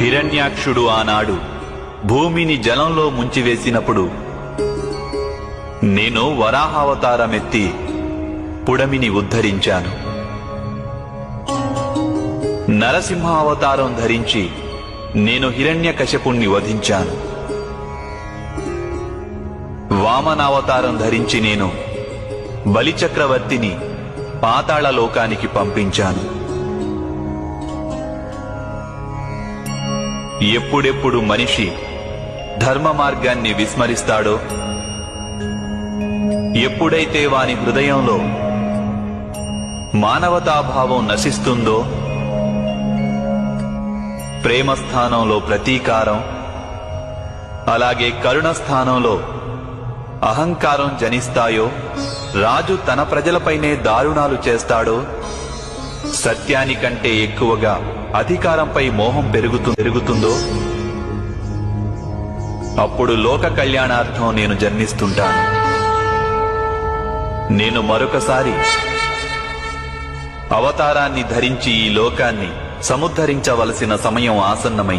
హిరణ్యాక్షుడు ఆనాడు భూమిని జలంలో ముంచివేసినప్పుడు నేను వరాహావతారమెత్తి పుడమిని ఉద్ధరించాను. నరసింహావతారం ధరించి నేను హిరణ్యకశపుణ్ణి వధించాను. వామనావతారం ధరించి నేను బలిచక్రవర్తిని పాతాళలోకానికి పంపించాను. ఎప్పుడెప్పుడు మనిషి ధర్మ మార్గాన్ని విస్మరిస్తాడో ఎప్పుడైతే వాని హృదయంలో మానవతాభావం నశిస్తుందో ప్రేమస్థానంలో ప్రతీకారం అలాగే కరుణ స్థానంలో అహంకారం జనిస్తాయో రాజు తన ప్రజలపైనే దారుణాలు చేస్తాడో సత్యానికంటే ఎక్కువగా అధికారంపై మోహం పెరుగుతు పెరుగుతుందో? అప్పుడు లోక కళ్యాణార్థం నేను జన్మిస్తుంటాను. నేను మరొకసారి అవతారాన్ని ధరించి ఈ లోకాన్ని సముద్ధరించవలసిన సమయం ఆసన్నమైంది